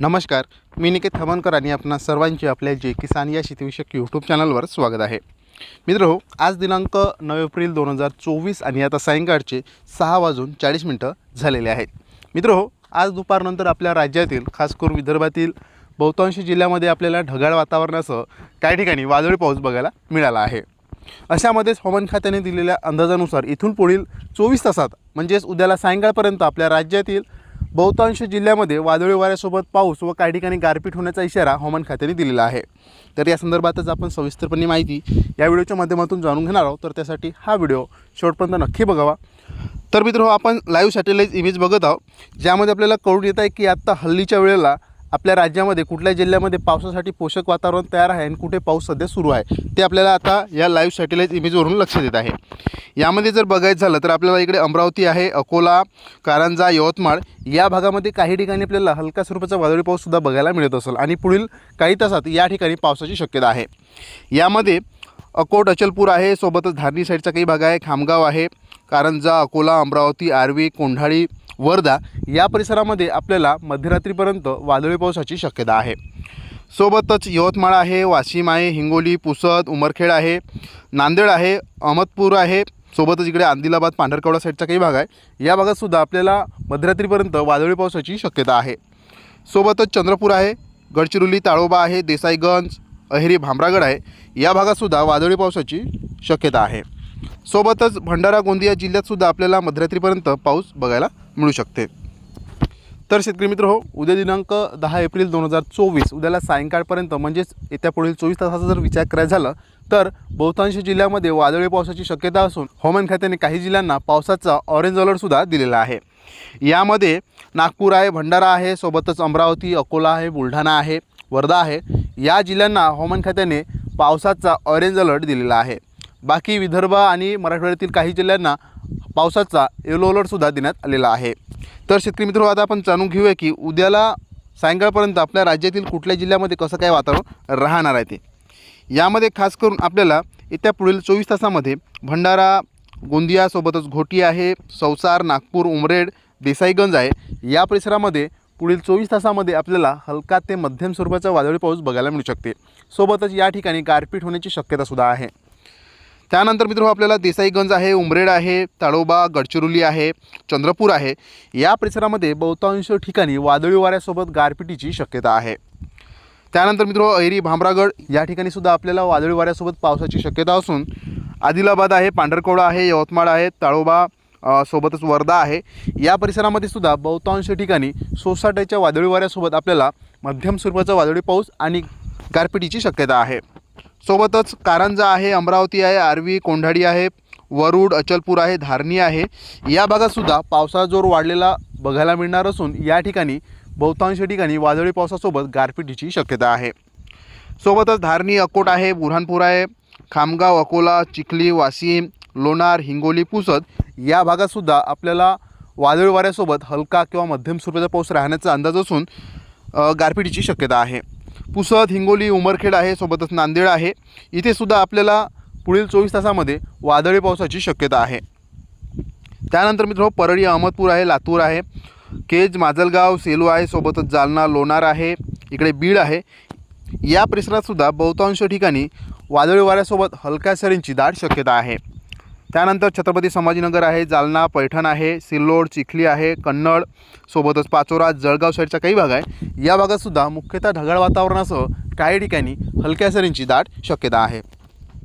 नमस्कार मी निकेत थमनकर आणि आपणा सर्वांचे आपल्या जे किसान या शेतीविषयक यूट्यूब चॅनलवर स्वागत आहे. मित्र हो आज दिनांक नऊ एप्रिल दोन हजार चोवीस आणि आता सायंकाळचे सहा वाजून चाळीस मिनटं झालेले आहेत. मित्र हो आज दुपारनंतर आपल्या राज्यातील खास करून विदर्भातील बहुतांश जिल्ह्यामध्ये आपल्याला ढगाळ वातावरणासह काही ठिकाणी वादळी पाऊस बघायला मिळाला आहे. अशामध्येच हवामान खात्याने दिलेल्या अंदाजानुसार इथून पुढील चोवीस तासात म्हणजेच उद्याला सायंकाळपर्यंत आपल्या राज्यातील बहुतांश जिल्ह्यामध्ये वादळी वाऱ्यासोबत पाऊस व काही ठिकाणी गारपीट होण्याचा इशारा हवामान खात्याने दिलेला आहे. तर या संदर्भातच आपण सविस्तरपणे माहिती या व्हिडिओच्या माध्यमातून जाणून घेणार आहोत. तर त्यासाठी हा व्हिडिओ शेवटपर्यंत नक्की बघावा. तर मित्र आपण लाईव्ह सॅटेलाईट इमेज बघत आहोत. ज्यामध्ये आपल्याला कळून येत आहे की आत्ता हल्लीच्या वेळेला आपल्या राज्यामध्ये कुठल्या जिल्ह्यामध्ये पावसासाठी पोषक वातावरण तयार आहे आणि कुठे पाऊस सध्या सुरू आहे ते आपल्याला आता या लाईव्ह सॅटेलाईट इमेजवरून लक्षात येत आहे. यामध्ये जर बघायचं झालं तर आपल्याला इकडे अमरावती आहे अकोला कारंजा यवतमाळ या भागामध्ये काही ठिकाणी आपल्याला हलका स्वरूपाचा वादळी पाऊससुद्धा बघायला मिळत असेल आणि पुढील काही तासात या ठिकाणी पावसाची शक्यता आहे. यामध्ये अकोट अचलपूर आहे सोबतच धारणी साईडचा काही भाग आहे खामगाव आहे कारंजा अकोला अमरावती आर्वी कोंढाळी वर्धा या परिसरामध्ये आपल्याला मध्यरात्रीपर्यंत वादळी पावसाची शक्यता आहे. सोबतच यवतमाळ आहे वाशिम आहे हिंगोली पुसद उमरखेड आहे नांदेड आहे अहमदपूर आहे सोबतच इकडे आंदिलाबाद पांढरकवडा साईडचा काही भाग आहे. या भागातसुद्धा आपल्याला मध्यरात्रीपर्यंत वादळी पावसाची शक्यता आहे. सोबतच चंद्रपूर आहे गडचिरोली ताळोबा आहे देसाईगंज अहेरी भामरागड आहे. या भागातसुद्धा वादळी पावसाची शक्यता आहे. सोबतच भंडारा गोंदिया जिल्ह्यातसुद्धा आपल्याला मध्यरात्रीपर्यंत पाऊस बघायला मिळू शकते. तर शेतकरी मित्र हो उद्या दिनांक दहा एप्रिल दोन हजार चोवीस उद्याला सायंकाळपर्यंत म्हणजेच येत्या पुढील चोवीस तासाचा जर विचार करायचा झाला तर बहुतांश जिल्ह्यामध्ये वादळी पावसाची शक्यता असून हवामान खात्याने काही जिल्ह्यांना पावसाचा ऑरेंज अलर्टसुद्धा दिलेला आहे. यामध्ये नागपूर आहे भंडारा आहे सोबतच अमरावती अकोला आहे बुलढाणा आहे वर्धा आहे. या जिल्ह्यांना हवामान खात्याने पावसाचा ऑरेंज अलर्ट दिलेला आहे. बाकी विदर्भ आणि मराठवाड्यातील काही जिल्ह्यांना पावसाचा येलो अलर्टसुद्धा देण्यात आलेला आहे. तर शेतकरी मित्र आता आपण जाणून घेऊया की उद्याला सायंकाळपर्यंत आपल्या राज्यातील कुठल्या जिल्ह्यामध्ये कसं काय वातावरण राहणार आहे ते. यामध्ये खास करून आपल्याला येत्या पुढील चोवीस तासामध्ये भंडारा गोंदियासोबतच घोटी आहे सौसार नागपूर उमरेड देसाईगंज आहे. या परिसरामध्ये पुढील चोवीस तासामध्ये आपल्याला हलका ते मध्यम स्वरूपाचा वादळी पाऊस बघायला मिळू शकते. सोबतच या ठिकाणी गारपीट होण्याची शक्यतासुद्धा आहे. त्यानंतर मित्र आपल्याला देसाईगंज आहे उमरेड आहे ताडोबा गडचिरोली आहे चंद्रपूर आहे. या परिसरामध्ये बहुतांश ठिकाणी वादळी वाऱ्यासोबत गारपिटीची शक्यता आहे. त्यानंतर मित्र ऐरी भामरागड या ठिकाणी सुद्धा आपल्याला वादळी वाऱ्यासोबत पावसाची शक्यता असून आदिलाबाद आहे पांढरकवडा आहे यवतमाळ आहे ताळोबा सोबतच वर्धा आहे. या परिसरामध्ये सुद्धा बहुतांश ठिकाणी सोसाट्याच्या वादळी वाऱ्यासोबत आपल्याला मध्यम स्वरूपाचा वादळी पाऊस आणि गारपिटीची शक्यता आहे. सोबतच कारंजा आहे अमरावती आहे आर्वी कोंढाडी आहे वरुड अचलपूर आहे धारणी आहे. या भागातसुद्धा पावसाचा जोर वाढलेला बघायला मिळणार असून या ठिकाणी बहुतांश ठिकाणी वादळी पावसासोबत गारपिटीची शक्यता आहे. सोबतच धारणी अकोट आहे बुऱ्हाणपूर आहे खामगाव अकोला चिखली वाशिम लोणार हिंगोली पुसद या भागातसुद्धा आपल्याला वादळी वाऱ्यासोबत हलका किंवा मध्यम स्वरूपाचा पाऊस राहण्याचा अंदाज असून गारपीटीची गारपिटीची शक्यता आहे. पुसद हिंगोली उमरखेड आहे सोबतच नांदेड आहे. इथे सुद्धा आपल्याला पुढील चोवीस तासामध्ये वादळी पावसाची शक्यता आहे. त्यानंतर मित्र परळी अहमदपूर आहे लातूर आहे. केज माजलगाव सेलू आहे सोबतच जालना लोणार आहे. इकडे बीड आहे. या परिसरातसुद्धा बहुतांश ठिकाणी वादळी वाऱ्यासोबत हलक्या सरींची दाट शक्यता आहे. त्यानंतर छत्रपती संभाजीनगर आहे जालना पैठण आहे सिल्लोड चिखली आहे कन्नड सोबतच पाचोरा जळगाव साईडचा काही भाग आहे. या भागातसुद्धा मुख्यतः ढगाळ वातावरणासह काही ठिकाणी हलक्या सरींची दाट शक्यता आहे.